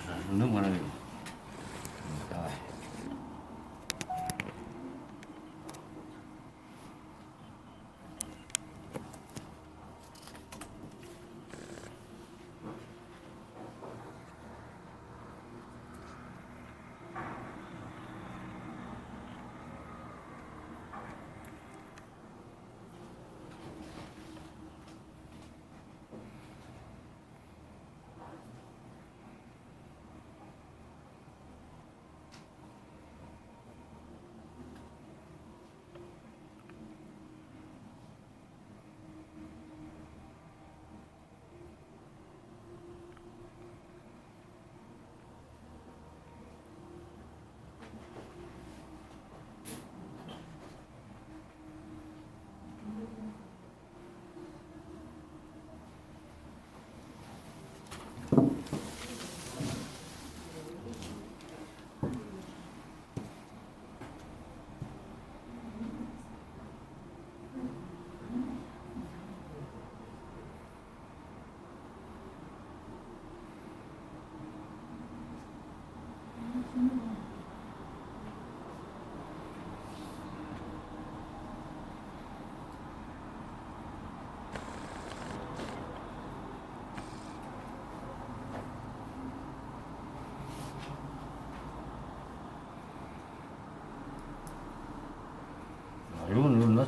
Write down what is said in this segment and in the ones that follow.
살살 넘어가는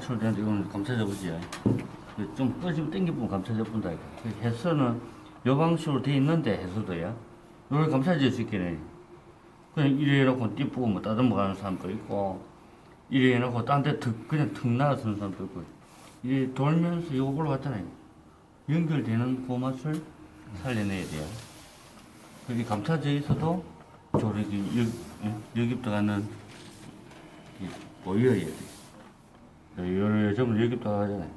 이건 이건 감춰져보지. 좀 꺼지면 땡겨보면 감춰져본다. 해서는 요 방식으로 돼 있는데 해서도야. 이걸 감춰질 수 있겠네. 그냥 이래 해놓고 띠뿌고 뭐 따듬어 가는 사람도 있고, 이래 해놓고 딴 데 그냥 툭 나가서는 사람도 있고, 이래 돌면서 이거 올라갔잖아요. 연결되는 그 맛을 살려내야 돼요. 여기 감춰져 있어도 여, 여기 들어가는 이 보여야 돼. 요래 전부 여기 들어가잖아요.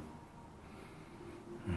이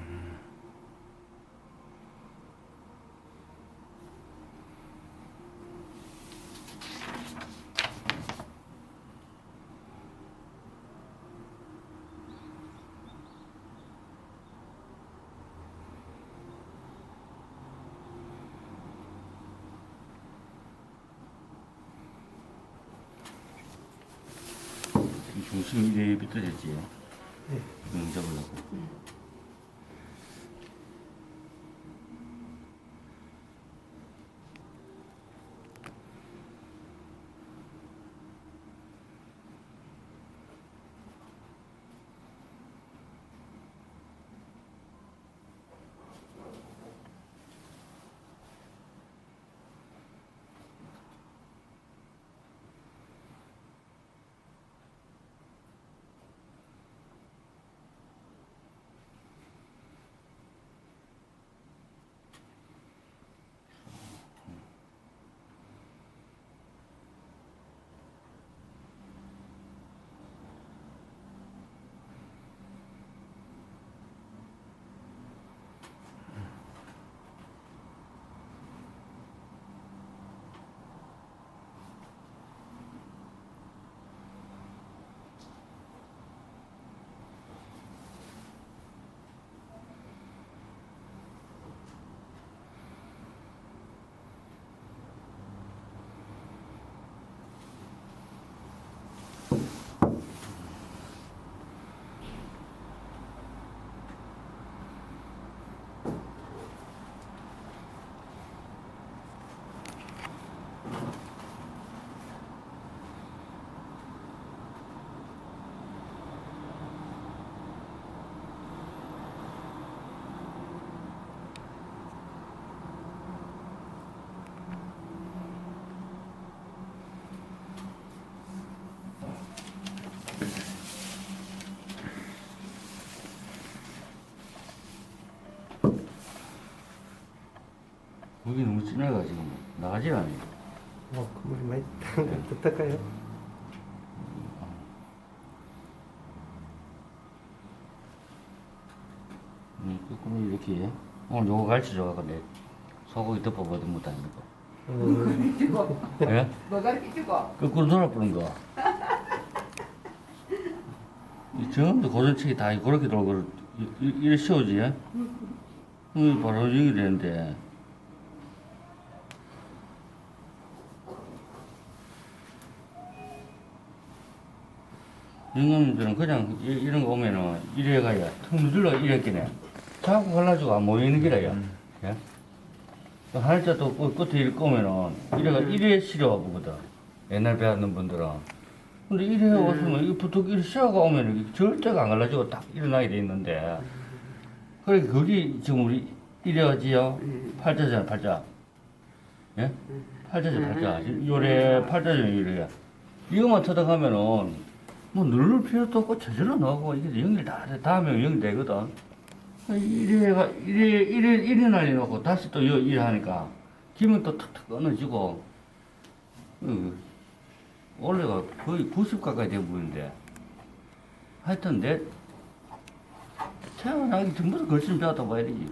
여기 너무 진해가지고 나가지 않아요. 뭐 그물 많이 어떡할까요? 음, 거꾸로 이렇게 오늘 요거 줘갖고 내 소고기 덮어보든 못하니까. 음, 주고 예? 뭐 가르쳐주고 거꾸로 돌아보는 거. 이 정도 고정책이 다 그렇게 돌고 이- 이래 씌워지? 예? 이 바로 여기 되는데 영감들은 그냥 이- 이런 거 오면은 이래 가야 턱 누질러 이랬겠네. 자꾸 갈라지고 안 모이는 게라야. 예? 또 할자 또 끝- 끝에 이렇게 오면은 이래가 이래 시려워 보거든. 옛날 배웠는 분들은. 근데 이래 왔으면 이 부터 이래 시어가 오면은 이게 절대가 안 갈라지고 딱 일어나게 돼 있는데. 그래 그게 지금 우리 이래가지요. 팔자잖아 팔자. 예? 팔자죠 팔자. 요래 팔자죠 이래야. 이거만 터득하면은 뭐 누를 필요도 없고 저절로 나오고 이게 연결 다 돼. 다음에 연결되거든. 이래가 이래 이래 이래 날려놓고 다시 또 여- 일 하니까 기분 또 탁탁 끊어지고 어, 원래가 거의 90 가까이 돼 보이는데 하여튼 내 태어나기 전부터 걸신 배웠다 봐야 되지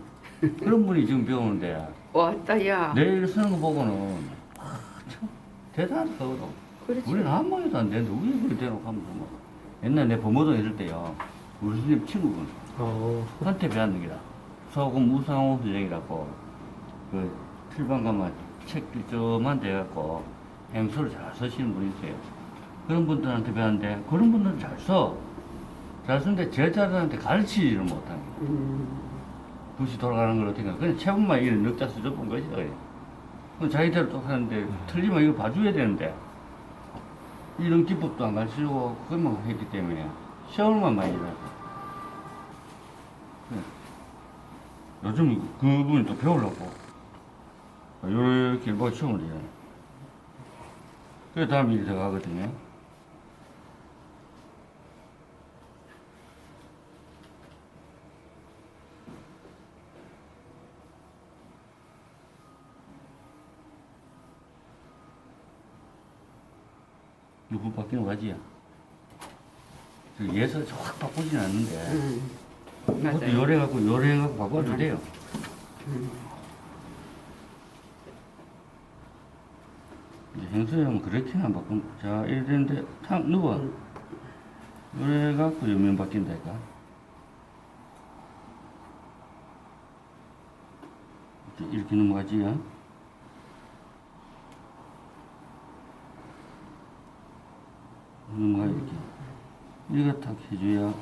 그런 분이 지금 배우는데 왔다 야. 내일 쓰는 거 보고는 아, 참 대단하다 그거도 그렇지. 우리는 아무 말도 안 되는데 왜 그렇게 대놓고 하면서 뭐 옛날 내 범어동 있을 때요 우리 선생님 친구분 어. 한테 배웠는 기라 소금 우상호 선생이라고 그 틀방 가면 책 일점한 데 갖고 행소를 잘 쓰시는 분이 있어요 그런 분들한테 배웠는데 그런 분들은 잘 써. 잘 쓰는데 제자들한테 가르치지를 못하는 거야. 음. 붓이 돌아가는 걸 어떻게 그냥 체분만 이런 넉자 수줍은 것이다 그래. 그럼 자기대로 또 하는데 틀리면 이거 봐줘야 되는데 이런 기법도 안 가르치고 그것만 했기 때문에 시험만 많이 나고 요즘 그분이 또 배우려고 이렇게 뭐 시험을 해요. 그래 다음 일이 들어가거든요 누구 바뀌는 거지야 그 예서 확 바꾸진 않는데 음. 그것도 맞아요. 요래 갖고 요래 갖고 바꿔도 돼요. 이제 행수형은 그렇게는 안 바꾼. 자, 이래 되는데 탁 누워. 요래 갖고 옆면 바뀐다니까. 이렇게, 이렇게 넘어가지요. 넘어가 이렇게. 이거 탁 해줘야.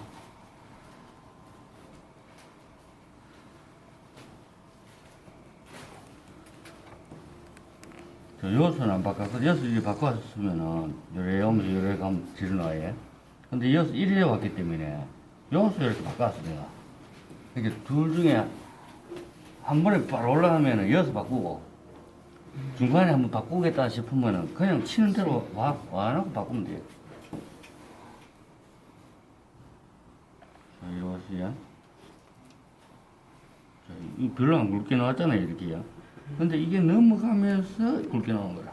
저 요소는 안 바꿨고 요소 이제 바꿨으면은 요래 오면서 요래 가면 나와요. 근데 요소 이래 왔기 때문에 요소 이렇게 바꿨어 내가. 이게 둘 중에 한 번에 바로 올라가면은 요소 바꾸고 중간에 한번 바꾸겠다 싶으면은 그냥 치는 대로 와, 와놓고 바꾸면 돼요. 자, 이 별로 안 굵게 나왔잖아요, 이렇게요. 근데 이게 넘어가면서 굵게 나온 거라.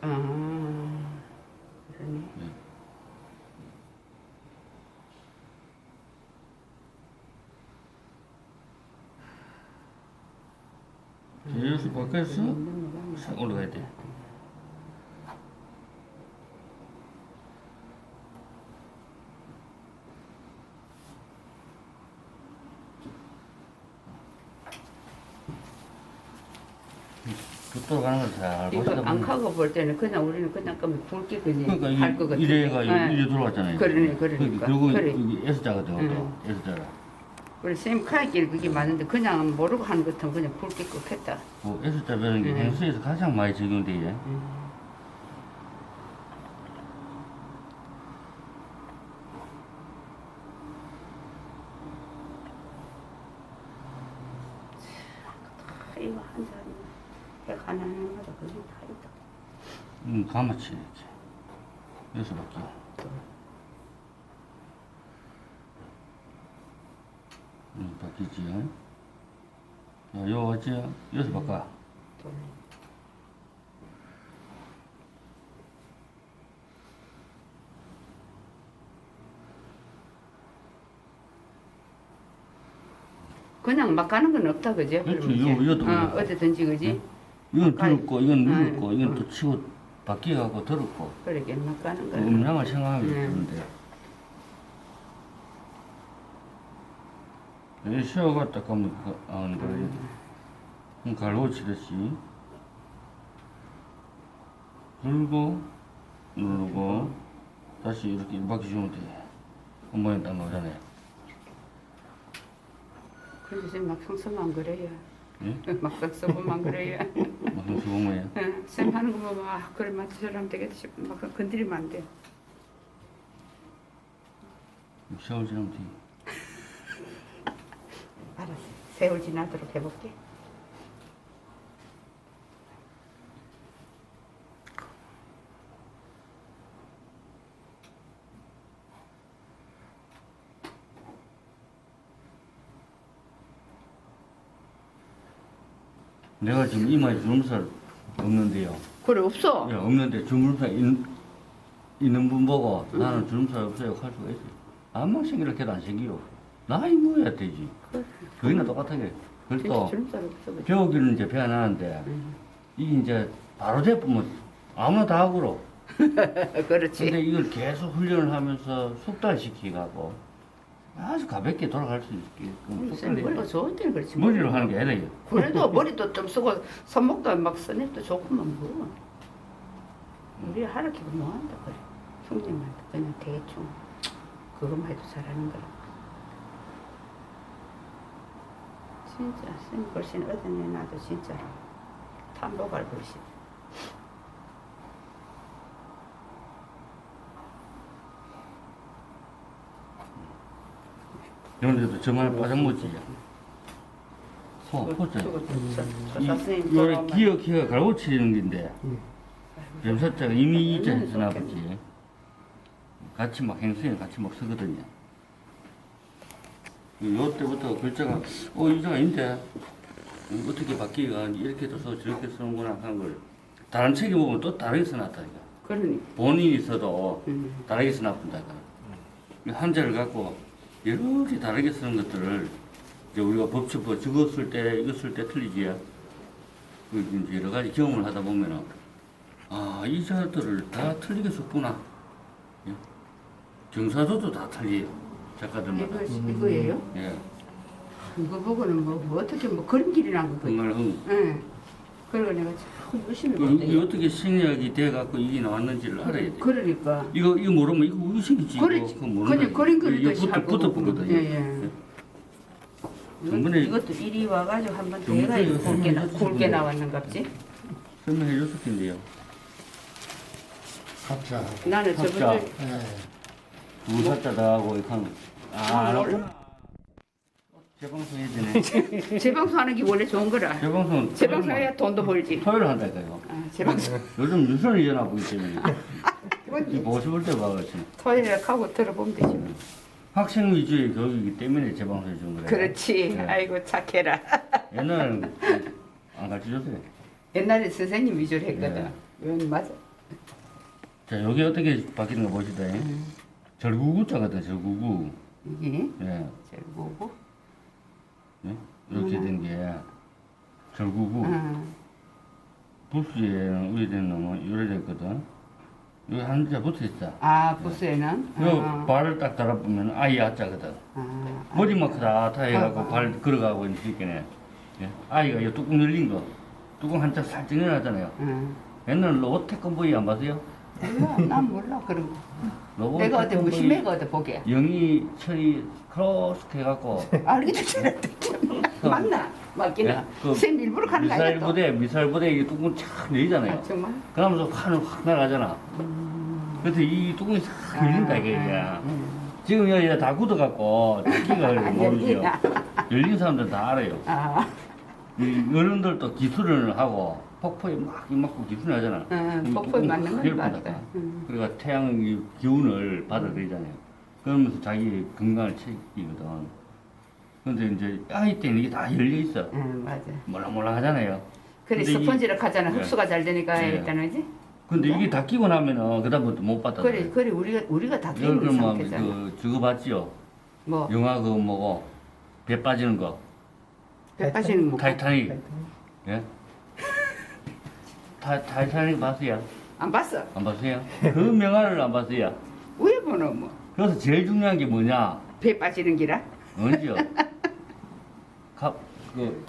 아. 그러네. 자, 여기서 바꿔서 싹 올라가야 돼. 붓돌 가는 걸잘 이거 보시다 보면 앙카고 볼 때는 그냥 우리는 그냥 그면 굵게 그냥 그러니까 할것 이- 같아. 이래가 이래 들어왔잖아요. 그러네, 그러니까. 그리고 그래. 여기 S자거든요. 응. 또 S자라. 우리 쌤 카이길 그게 맞는데 그냥 모르고 하는 것 같으면 그냥 굵게 끓겠다. 그 S자 배는 게 응. 행수에서 가장 많이 적용돼요. 아, 이거 한 사람이 백 하나 하나마다 그게 다 있다. 음, 가마치 이렇게. 여기서 바뀌어. 음, 바뀌지요. 자, 요 왔지요? 여기서 바꿔. 또 그냥 막 가는 건 없다 그죠? 이거- 이제. 이것도 어, 그렇고. 어디든지 그지? 이건 가까이. 들었고, 이건 누르고, 응. 이건 또 치고 바뀌어갖고 들었고. 그러게 막 가는 그 거야. 음량을 생각하면 응. 되는데. 이 쉬어가 딱 하면 그- 안 그래. 그럼 갈고 치듯이. 들고, 누르고, 다시 이렇게 바퀴 주면 돼. 어머니 딱 나오잖아요. 근데 지금 막상 쓰면 그래요. 예? 막상 써보면 그래요. 무슨 수고모예요? 응, 쌤 하는 거 보면 아 그래 맞지 저러면 되겠다 싶고 막 건드리면 안 돼. 세월 지나면 돼. 알았어. 세월 지나도록 해볼게. 내가 지금 이마에 주름살 없는데요. 그래 없어. 예, 없는데 주름살 있, 있는 분 보고 나는 주름살 없어요 할 수가 있어요. 아무 생기를 해도 안 생기요. 나이 뭐야 되지. 그래. 똑같아요. 진짜 그래서 주름살 없어. 그치? 배우기는 이제 배워나는데 응. 이게 이제 바로 제품은 아무나 다 하고로. 그렇지. 근데 이걸 계속 훈련을 하면서 숙달시키고 아주 가볍게 돌아갈 수 있게끔 쌤 머리가. 좋은 데는 그렇지. 머리로 하는 게 아니라 그래도 머리도 좀 쓰고 손목도 막 스냅도 조금만 뭐. 우리 하락해도 뭐한다 그래. 형님한테 그냥 대충 그것만 해도 잘하는 거라. 진짜 쌤 글씨는 어디 내놔도 진짜로 탐복할 글씨. 그런데도 저만 빠져먹지. 소, 포자. 저거 저- 저 이, 선생님 요래 저거만. 기어 기어 갈고 치는 건데 예. 염사자가 이미 이제 얼마나 했으나 좋겠네. 보지. 같이 막 행수에 같이 막 쓰거든요. 요 때부터 글자가 어 이자가 있는데 어떻게 바뀌가 이렇게도 써 저렇게 쓰는구나 하는 걸 다른 책에 보면 또 다르게 써놨다니까. 그러니. 본인이 써도 음. 다르게 써놨다니까. 한자를 갖고 여러 개 다르게 쓰는 것들을 이제 우리가 법칙법 저거 쓸때쓸때 틀리지. 그 여러 가지 경험을 하다 보면은 아 이 자들을 다 틀리게 썼구나. 예? 경사도도 다 틀려요. 작가들마다. 이거 이거예요? 예. 이거 보고는 뭐, 뭐 어떻게 뭐 그런 길이란 거. 정말 흥. 응. 그리고 내가 자꾸 유심히 그, 이게 본대. 어떻게 생략이 돼갖고 이게 나왔는지를 알아야 돼. 그러니까. 이거 이거 모르면 이거 왜 생기지? 그래, 이거 그거 모르는 그냥 거지. 그림 그리듯이 이거 붙어 보거든요. 예, 예. 전번에 이것, 이것도 이리 와가지고 한번 전번에 내가 이거 굵게, 나, 굵게 나왔는갑지? 설명해 줬을 텐데요. 각자 나는 각자. 저번에 예, 두 살짜다 하고 이렇게 하는. 아, 아, 알았구나. 재방송 해야 되네. 재방송하는 게 원래 좋은 거라. 재방송. 재방송해야 돈도 벌지. 토요일 한다니까요. 아, 재방송. 요즘 뉴스를 전화 보기 때문에. 이 이건 보고 싶을 때 봐가지고. 토요일에 하고 들어보면 되지. 뭐. 학생 위주의 교육이기 때문에 재방송해 준 거예요. 그렇지. 네. 아이고 착해라. 옛날에는 안 가르쳐 줬어요. 옛날에 선생님 위주로 했거든. 네. 이건 맞아. 자, 여기 어떻게 바뀌는 거 보시다. 음. 절구구자거든, 절구구. 이게 예. 제일 뭐고? 예? 이렇게 된게 절구구. 아, 부스에는 우리된 놈은 이래 됐거든. 여기 한자 붙어 있어. 아 부스에는. 요 아, 발을 딱 달아보면 아이 아자거든. 아, 머리만 크다타 해갖고 아, 아. 발 걸어가고 새끼네. 예? 아이가 이 뚜껑 열린 거. 뚜껑 한자 살짝 열어놨잖아요. 아. 옛날 로봇 태권보이 안 봤어요? 몰라, 난 몰라 그런 거. 로봇 내가 어디 태권보이 무심해 가 어디 보게. 영이 철이 크로스 해갖고 됐어 맞나? 맞기는. 예? 그쌤 일부러 가는 거 아니야 미사일 또? 부대 미사일 부대 이 뚜껑 착 열리잖아요. 아, 정말? 그러면서 하늘 확 날아가잖아. 그래서 이 뚜껑이 싹 열린다 이게. 아, 음. 지금 여기 다 굳어갖고 닫기가 안 모르죠. 열리나? 열린 사람들 다 알아요. 아, 이 어른들도 기술을 하고 폭포에 막 이만큼 기술을 하잖아. 응, 이 폭포에 뚜껑 맞는 건 맞다. 응. 그러니까 태양의 기운을 받아들이잖아요. 그러면서 자기 건강을 챙기거든. 근데 이제 아이 때는 이게 다 열려 있어. 응, 맞아. 몰랑몰랑 하잖아요. 그래 근데 이- 스펀지를 하잖아. 네. 흡수가 잘 되니까 네. 일단은 지 근데 이게 다 끼고 나면은 그다음부터 못 받아. 그래, 그래 우리가 우리가 다 이걸 끼는 그러면 상태잖아. 그 저거 봤지요? 뭐 영화 그거 뭐고 배 빠지는 거배 빠지는 뭐 타이타닉 예? 타, 타이타닉 봤어요? 안 봤어? 안 봤어요? 그 명화를 안 봤어요? 왜 보노 뭐? 그래서 제일 중요한 게 뭐냐? 배 빠지는 기라? 언제요? 카, 그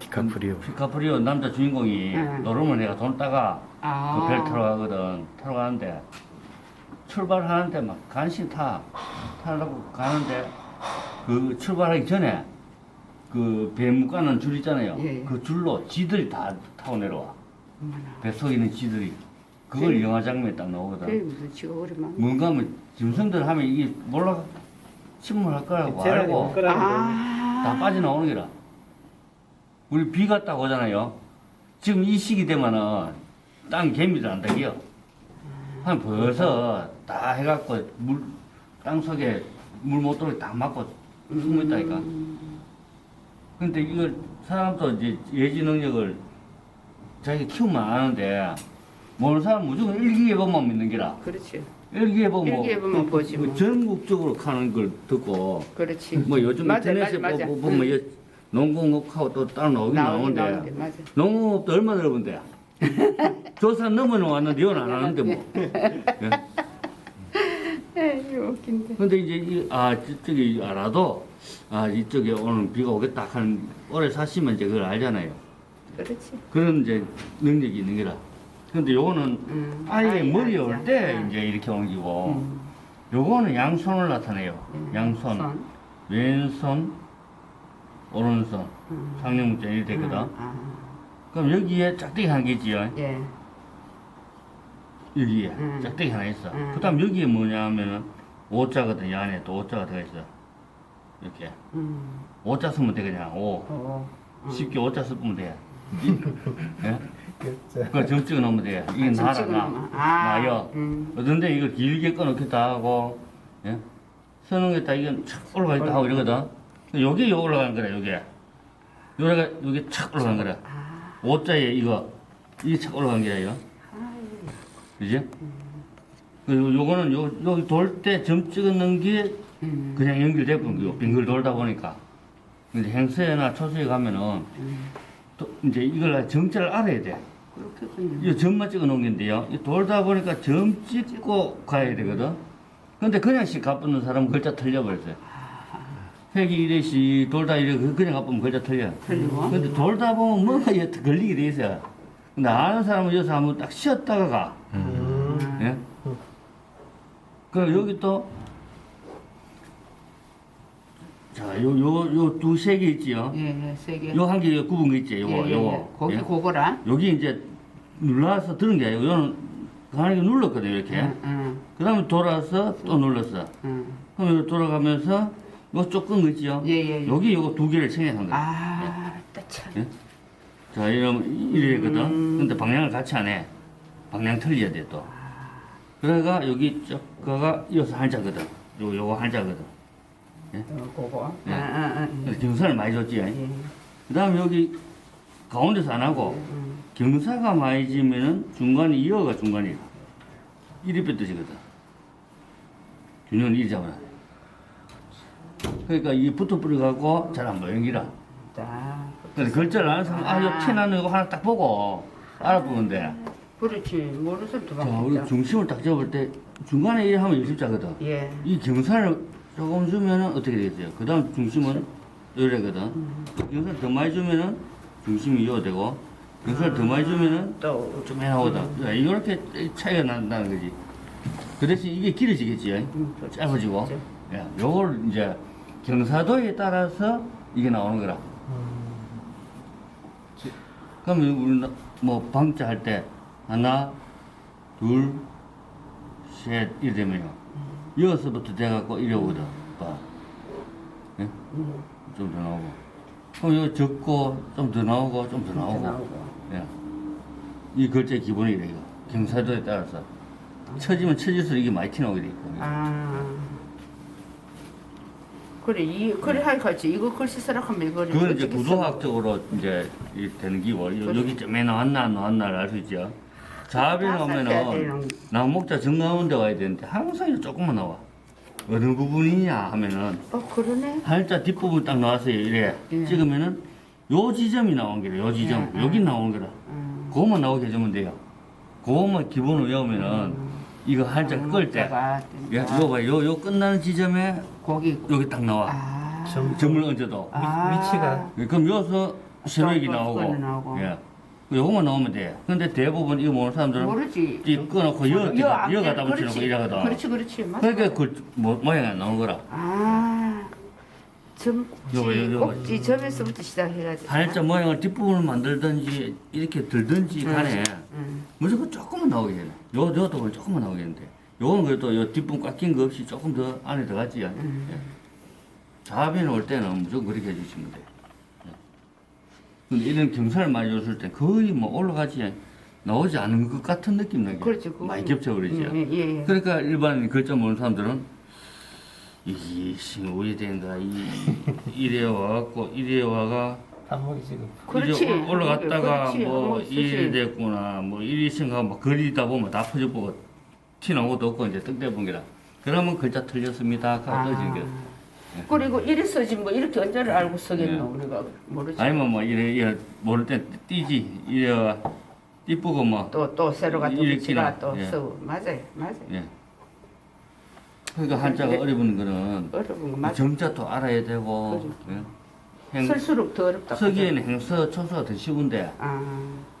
디카프리오. 피카프리오 남자 주인공이 응. 노름을 내가 돈 따가 아. 그배 타러 가거든 타러 가는데 출발하는데 막 간신 타 타려고 가는데 그 출발하기 전에 그 배무가는 줄 있잖아요. 예, 예. 그 줄로 지들이 다 타고 내려와. 어머나. 배 속에 있는 지들이. 그걸 네. 영화 장면에 딱 나오거든. 무슨 지가 오랜만. 뭔가 하면 짐승들 하면 이게 몰라 침몰할 거라고 알고 아. 다 빠져나오는 게라. 우리 비 갔다고 하잖아요. 지금 이 시기 되면은 땅 개미들 안 닭이요. 한 벌써 다 해갖고 물, 땅 속에 물 못 들어오게 다 막고 숨어 있다니까. 음. 근데 이걸 사람도 이제 예지 능력을 자기 키우면 아는데 모르는 사람 무조건 일기예보만 믿는 게라. 그렇지. 일기예보 뭐, 일기예보만 그- 보지 그 뭐. 전국적으로 가는 걸 듣고 그렇지. 뭐 요즘 맞아, 인터넷에 맞아, 맞아. 보- 보면 응. 이 농공업하고 또 따로 나오긴 나오긴 나오는데 나오는데 맞아. 농업도 얼마 넓은데 조사 넘어는 왔는데 이건 안 하는데 뭐 예? 에이 웃긴데. 근데 이제 이, 아 저쪽이 알아도 아 이쪽에 오늘 비가 오겠다 하는 오래 사시면 이제 그걸 알잖아요 그렇지. 그런 이제 능력이 있는 거라 근데 요거는 음. 아예 아예 머리 알지. 올때 아. 이제 이렇게 거고 음. 요거는 양손을 나타내요 음. 양손 손. 왼손 오른손 음. 상명문자 이렇게 되거든 음, 아. 그럼 여기에 짝대기 하나 있지요 예. 여기에 음. 짝대기 하나 있어 음. 그 다음 여기에 뭐냐 하면은 오자거든 이 안에 또 오자가 들어있어 이렇게 음. 오자 쓰면 돼 그냥 오 어. 음. 쉽게 오자 쓰면 돼 예? 그렇죠. 그거 점 찍어 놓으면 돼 이게 아, 점 나라 찍어 나 놓으면. 아. 나요 음. 어떤데 이거 길게 끊어놓겠다 하고 예? 서는 게다 이건 착 올라가 있다 하고 이러거든 여기 요 올라가는 거래 여기 여기가 여기 착 올라가는 거래 아. 오자에 이거 이게 착 올라간 이거 아이. 그지? 그리고 요거는 요, 여기 돌 때 점 찍는 게 음. 그냥 연결되는 거요. 빙글 돌다 보니까. 근데 행서나 초소에 가면은 음. 또 이제 이걸 정자를 알아야 돼. 그렇겠군요. 이 점만 찍어 놓은 건데요. 이 돌다 보니까 점 찍고 가야 되거든. 근데 그냥 씩 가쁘는 사람은 글자 틀려버렸어요. 획이 이래시 돌다 이래 그냥 가쁘면 글자 틀려. 틀리고. 근데 돌다 보면 뭔가 여태 걸리게 돼 있어요. 근데 아는 사람은 여기서 한번 딱 쉬었다가 가. 음. 예? 그럼 여기 또, 자, 요, 요, 요 두 세 개 있지요? 예, 예, 세 개. 요 한개 굽은 거 있지, 요거, 예, 예, 예. 요거. 거기 예? 그거라. 여기 이제 눌러서 들은 게 아니고, 요는 가만히 눌렀거든요, 이렇게. 응, 응, 그 다음에 돌아서 또 눌렀어. 응. 그럼 여기 돌아가면서, 요 조금 거 있지요? 예, 예, 예. 여기 요거 두 개를 생략한 거예요. 아, 또 참. 예? 자, 이러면 이래거든. 음. 근데 방향을 같이 안 해. 방향 틀려야 돼, 또. 그래가 여기 저거가 이어서 한자거든. 요, 요거 한자거든. 어, 그거. 예. 아, 아, 아. 그래서 경사를 많이 줬지. 예. 그 다음에 여기 가운데서 안 하고, 음. 경사가 많이 지면은 중간에 이어가 중간이야. 이리 뺏듯이거든. 균형을 이리 잡아야 돼. 그러니까 이 붙어 뿌려갖고 잘 안 보이는 기라. 자, 근데 글자를 아는 사람, 아, 이거 티나는 이거 하나 딱 보고 알아보면 돼. 그렇지. 모르는 사람도 자, 우리. 중심을 딱 잡을 때 중간에 일 하면 일십자거든. 예. 이 경사를 조금 주면은 어떻게 되겠어요? 그 다음 중심은 요래거든. 경사를 더 많이 주면은 중심이 요 되고, 경사를 더 많이 주면은 또, 좀 해나오다. 이렇게 차이가 난다는 거지. 그 대신 이게 길어지겠지. 음, 그렇지. 짧아지고. 그렇지. 예, 요걸 이제 경사도에 따라서 이게 나오는 거라. 그러면 우리 나- 뭐 방자 할 때 하나, 둘, 셋 이래 되면요. 여기서부터 돼갖고 이래 오거든. 봐. 예? 음, 좀더 나오고. 그럼 여기 적고 좀 더 나오고 좀 더 나오고. 나오고. 예. 이 글자의 기본이 이래 이거. 경사도에 따라서. 처지면 처질수록 이게 많이 튀나오게 돼 있고. 아. 그래, 이, 그래, 하여같이 이거 글씨 쓰라 하면 이거. 그건 이제 구도학적으로 이제 이 되는 기고 요- 여기 점에 나왔나 안 나왔나를 알 수 있죠. 다 써야 나오면은. 나목자 정가운데 와야 되는데 항상 이렇게 조금만 나와. 어느 부분이냐 하면은 어, 그러네. 팔자 뒷부분 딱 나왔어요. 이래 예. 찍으면은 요 지점이 나온 거래. 요 지점 예, 예. 여기 나온 거라. 음. 그것만 나오게 해주면 돼요. 그것만 기본으로 외우면은 이거 한자 끌 때. 예, 된다. 요 봐, 요, 요 끝나는 지점에 거기. 여기 딱 나와. 아. 점- 점을 얹어도. 아. 위 치가. 그럼 여기서 세로액이 나오고, 나오고. 예. 요거만 나오면 돼. 근데 대부분 이거 모르는 사람들은 모르지. 이 꺼놓고 여, 여 앞에, 여 갖다 붙이는 거 그렇지. 이래거든. 그렇지, 그렇지. 맞아. 그러니까 그 모, 모양이 안 나온 거라. 아, 점 요거, 꼭지, 요거. 꼭지 점에서부터 시작해가지고. 반일자 모양을 뒷부분을 만들든지 이렇게 들든지 응, 간에 응. 무조건 조금만 나오게 돼. 요, 요도 보면 조금만 나오겠는데. 요거는 그래도 요 뒷부분 꽉낀거 없이 조금 더 안에 들어갔지. 예. 자비는 올 때는 무조건 그렇게 해주시면 돼. 예. 근데 이런 경사를 많이 줬을 때 거의 뭐 올라가지 나오지 않은 것 같은 느낌 나게. 그렇지, 그거. 많이 겹쳐버리지. 예, 예, 예. 그러니까 일반 글자 모르는 사람들은 이 신우이 된가 이 이래 와갖고 이래 와가 한목이 지금 그렇지. 이제 올라갔다가 그렇지. 뭐. 이래 됐구나 뭐 이리 생각 막 거리다 보면 다 퍼져보고 티 나온 것도 없고 이제 떡대 본 게라 그러면 글자 틀렸습니다 하고 떠지는 게 그리고 이래 써지 뭐 이렇게 언제를 알고 쓰겠노 예. 우리가 모르지. 아니면 뭐 이래 이래 모를 때 띠지 이래 와 이쁘고 뭐 또 또 새로 같은 이렇게 붙이가 나- 또 예. 쓰고 맞아요, 맞아요. 예. 그러니까 한자가 그래. 어려운 거는 어려운 거 맞아. 정자도 알아야 되고 예. 행, 쓸수록 더 어렵다. 서기에는 행서 초서가 더 쉬운데 아,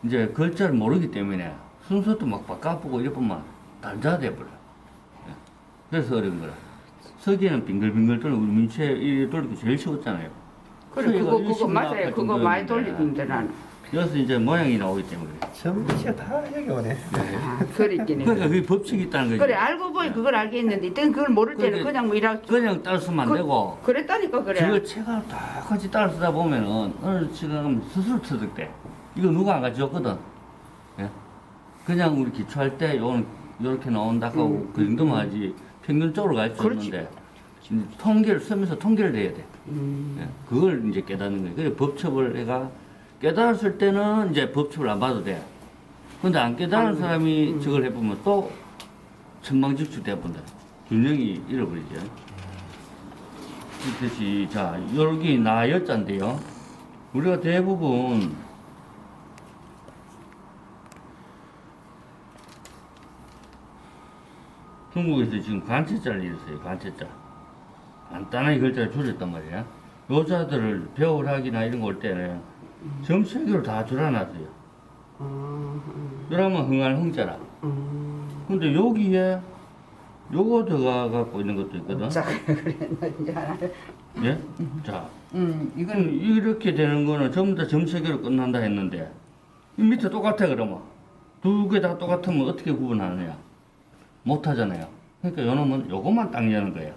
이제 글자를 모르기 때문에 순서도 막 바꿔보고 이래보면 달자 돼버려. 예. 그래서 어려운 거라. 서기에는 빙글빙글 돌리고 우리 민체 이래 돌리기 제일 쉬웠잖아요. 그래 그거 그거 맞아요. 그거 많이 정도였는데. 돌리는데 나는. 여기서 이제 모양이 나오기 때문에. 점치가 다 여기 오네. 아, 그랬긴 해. 그러니까 그게 법칙이 있다는 거지. 그래 알고 보니 그걸 알겠는데 이때는 그걸 모를 때는 그래. 그냥 뭐 이라 그냥 따라 쓰면 안 그- 되고. 그랬다니까 그래. 저걸 책을 다 같이 따라 쓰다 보면은 어느 지금 스스로 터득돼. 이거 누가 안 가져왔거든. 예? 그냥 우리 기초할 때 요는 요렇게 나온다 하고 음, 그 정도만 하지 평균적으로 갈 수 그렇지. 있는데 지금 통계를 쓰면서 통계를 내야 돼. 음, 예? 그걸 이제 깨닫는 거예요. 그래 법첩을 내가 깨달았을 때는 이제 법첩을 안 봐도 돼. 근데 안 깨달은 음, 사람이 음. 저걸 해보면 또 천방지축 돼본다. 균형이 잃어버리죠. 그렇듯이 자 여기 나였자인데요. 우리가 대부분 중국에서 지금 관체자를 일었어요. 관체자. 간단하게 글자를 줄였단 말이야. 여자들을 배우락이나 이런 거 올 때는 점세개로 다 줄여놨어요. 음, 그러면 흥할 흥자라. 음. 근데 여기에 요거 들어가 갖고 있는 것도 있거든. 자 알아. 예? 자, 음, 이건 이렇게 되는 거는 전부 다 점세개로 끝난다 했는데 이 밑에 똑같아 그러면 두 개 다 똑같으면 어떻게 구분하느냐? 못 하잖아요. 그러니까 요놈은 요것만 딱 여는 거예요.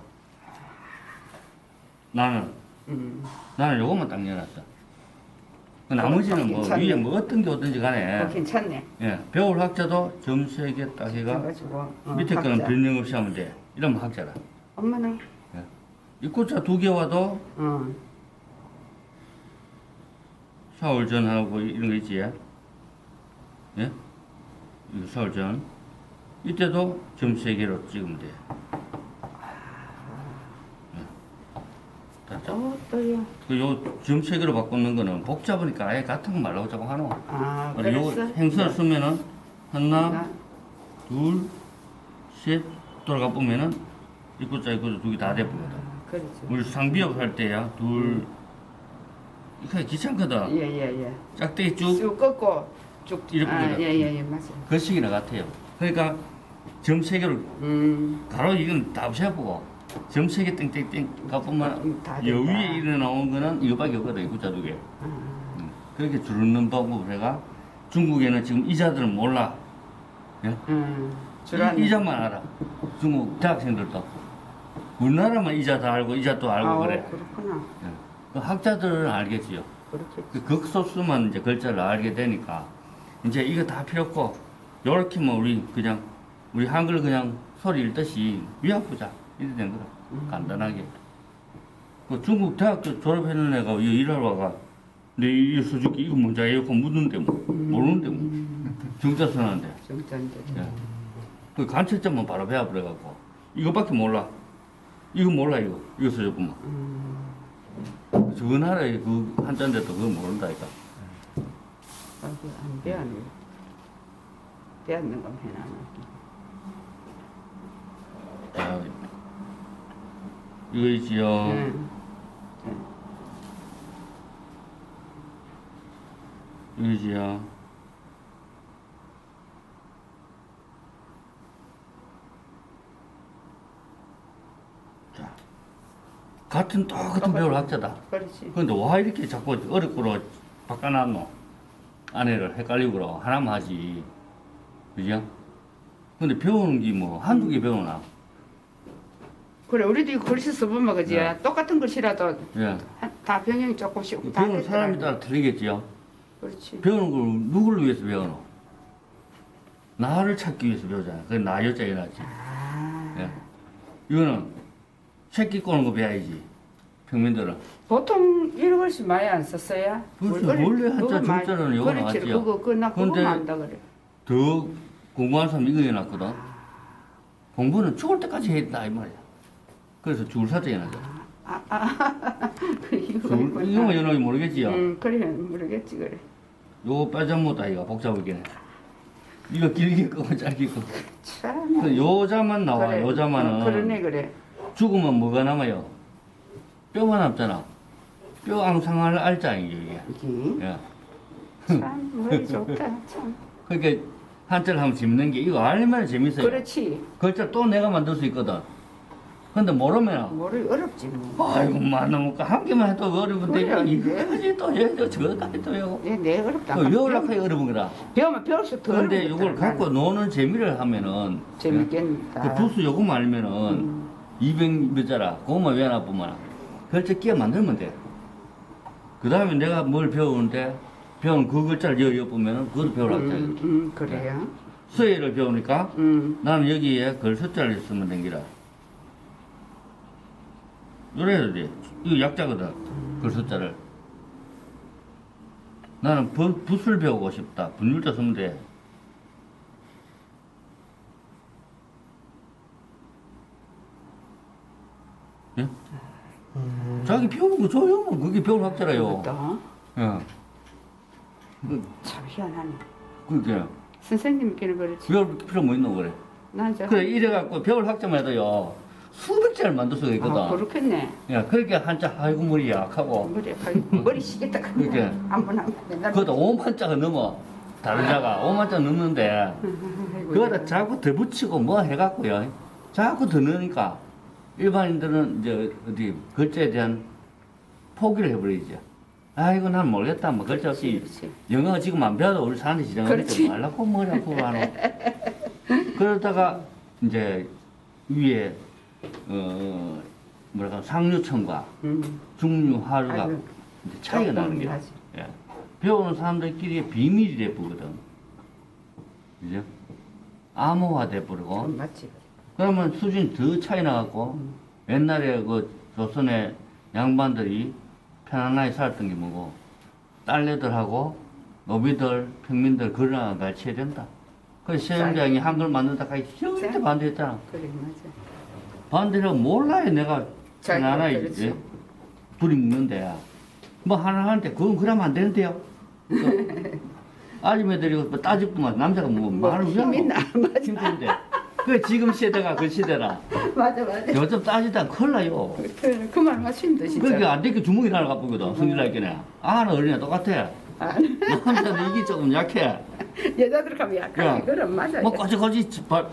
나는 음. 나는 요것만 딱 열었어. 그 나머지는 뭐 괜찮네. 위에 뭐 어떤 게 어떤지 간에 어, 괜찮네. 예, 배울 학자도 해가 그래가지고 어, 밑에 거는 각자. 변형 없이 하면 돼. 이러면 학자라. 엄마는 입구자 두 개 와도 어, 샤워 전하고 이런 거 있지? 예? 이거 샤워 전. 이때도 점세 개로 찍으면 돼. 예. 또 또요. 그요점세 개로 바꾸는 거는 복잡하니까 아예 같은 거 말라고 자꾸 하노. 아 그랬어. 행사를 쓰면은 하나, 나- 둘, 셋 돌아가 보면은 입구자 입구자 두 개 다 돼버거든. 아, 그렇지. 우리 상비업 할 때야 둘 이거 귀찮거든. 예 예 예. 짝대기 쭉 쭉 꺾고 쭉. 이렇게 아. 예예 예 맞아. 그 식이나 같아요. 그러니까 점세 개를 음. 가로 이건 다 없애보고 점세개 땡땡땡 가보면 음, 다여 된다. 위에 일어 나온 거는 이거밖에 없거든. 구자 두 개. 아, 음. 그렇게 줄는 방법을 해가 중국에는 지금 이자들은 몰라. 예? 음. 이. 이자만 알아. 중국 대학생들도. 우리나라만 이자 다 알고 이자도 알고 아우, 그래. 그렇구나. 예. 그 학자들은 알겠지요. 그 극소수만 이제 글자를 알게 되니까 이제 이거 다 필요 없고 요렇게 뭐 우리 그냥 우리 한글 그냥 소리 읽듯이 위압보자. 이래 된 거라 간단하게. 그 중국 대학교 졸업했는 애가 이 일하러 와가 근데 이 수주기 이거 뭔지 알고 묻는데 뭐. 모르는데 뭐. 정자 쓰는데. 정전대. 예. 그 간첩점만 바로 배워 버려갖고. 이거밖에 몰라. 이거 몰라 이거. 이거 써줬구만 음. 저 나라에 그 한자인데도 그거 모른다니까 여기 안 배웠네. 배웠는 건 해놔. 아, 이거 있지요. 음. 이거지요. 자, 같은 똑같은 배울 학자다. 그런데 와 이렇게 자꾸 어렵고로 바꿔놨노? 뭐 아내를 헷갈리고로 하나만 하지. 그죠? 근데 배우는 게 뭐 한두 개 배우나? 그래 우리도 이 글씨 써보면 그지 네. 똑같은 글씨라도 예. 한- 다 병행이 조금씩 다 배우는. 사람에 따라 틀리겠지요? 그렇지. 배우는 걸 누구를 위해서 배우노? 나를 찾기 위해서 배우잖아. 그게 나 여자에 나지. 아. 예. 이거는 새끼 꼬는 거 배워야지. 평민들은. 보통 이런 글씨 많이 안 썼어야. 그렇지. 뭘- 원래 한자 줄자는 요거 그렇지. 나왔지요. 그거 그나 그거 근데- 안다 그래. 더 공부한 사람 이거 해놨거든. 공부는 죽을 때까지 해야 된다 이 말이야. 그래서 죽을 사자 해놨죠. 아, 아, 이거 죽을, 이거만 연하게 모르겠지요. 응, 그래 모르겠지 그래. 요거 빼자못다 이거 복잡하게 해. 이거 길게 끄고 짧게 끄고. 참. 그 요자만 나와. 그래. 요자만은 어, 그러네 그래. 죽으면 뭐가 남아요? 뼈가 남잖아. 뼈 앙상할 알자 이게. 이게. 이게 예. 참 머리 좋다 참. 그러니까 한자를 한번 짚는 게 이거 알면 재밌어요. 그렇지. 글자 또 내가 만들 수 있거든. 근데 모르면 머리 어렵지 뭐. 아이고 만나면 한 개만 해도 어려운데 그래. 이거까지 또 해야 저거까지 또 해고 얘내 어렵다. 외우려고 어려운 거라. 배우면 배울수록 더 근데 어렵다. 이걸 갖고 노는 재미를 하면은 재밌겠다. 그 부수 요거만 알면은 음. 200 몇 자라 그거만 외워놔 보면 글자 끼어 만들면 돼. 그 다음에 내가 뭘 배우는데 배운 그 글자를 여기 보면은 그것도 배우라 음. 음, 음, 그래요. 수혜를 배우니까 음. 나는 여기에 글 숫자를 쓰면 된기라. 이래야 돼. 이거 약자거든. 글 숫자를. 나는 부, 붓을 배우고 싶다. 분율자 쓰면 돼. 예? 자기 배우는 거 줘요. 그게 배울 학자라요. 그것도 예. 그, 참 희한하네. 그게 선생님께는 그렇지. 배울 필요 뭐 있노 그래. 난 저 그래 이래갖고 배울 학자만 해도요 수백 자를 만들 수가 있거든. 아, 그렇겠네. 야 그렇게 한자 아이고 머리 약하고 머리 머리 시겠다. 그게. 한번 한번 맨날. 그것도 5만 자가 넘어 다른 자가 5만 자 넘는데 그거다 자꾸 더 붙이고 뭐 해갖고요 자꾸 더 넣으니까 일반인들은 이제 어디 글자에 대한 포기를 해버리죠. 아이고 난 모르겠다 뭐 글자 없이 그렇지. 영어 지금 안 배워도 우리 사는 그렇지. 말라고 뭐라고 하노. 그러다가 이제 위에 어 뭐랄까 상류층과 음. 중류 하류가 아이고, 이제 차이가 조금 나는 게 하지. 예. 배우는 사람들끼리 비밀이 돼버거든. 그죠? 암호화 돼버리고 그건 맞지. 그러면 수준이 더 차이 나갖고 음. 옛날에 그 조선의 양반들이 편안하게 살았던 게 뭐고 딸내들하고 노비들 평민들 그런 거 가르쳐야 된다. 그래서 세종대왕이 한글 만든다 하기 절대 자. 반대했잖아. 그래 맞아. 반대로 몰라요 내가 자기가 편안하게 그렇지. 예? 둘이 묵는데 뭐 하나 하는데 그건 그러면 안 되는데요. 또 아줌마들이 뭐 따집고만 남자가 뭐뭐 말을 왜 힘이? 나. 힘든데. 그 지금 시대가 그 시대라. 맞아 맞아. 요즘 따지다 큰일 나요. 그말 맞춘다 진짜. 그러니까 안 되게 주먹이 나를 갚거든 성질날 게네. 아는 어린애 똑같아. 아, 남자는 이게 조금 약해. 여자들 가면 야, 그럼 맞아. 뭐 꼬치꼬치 바-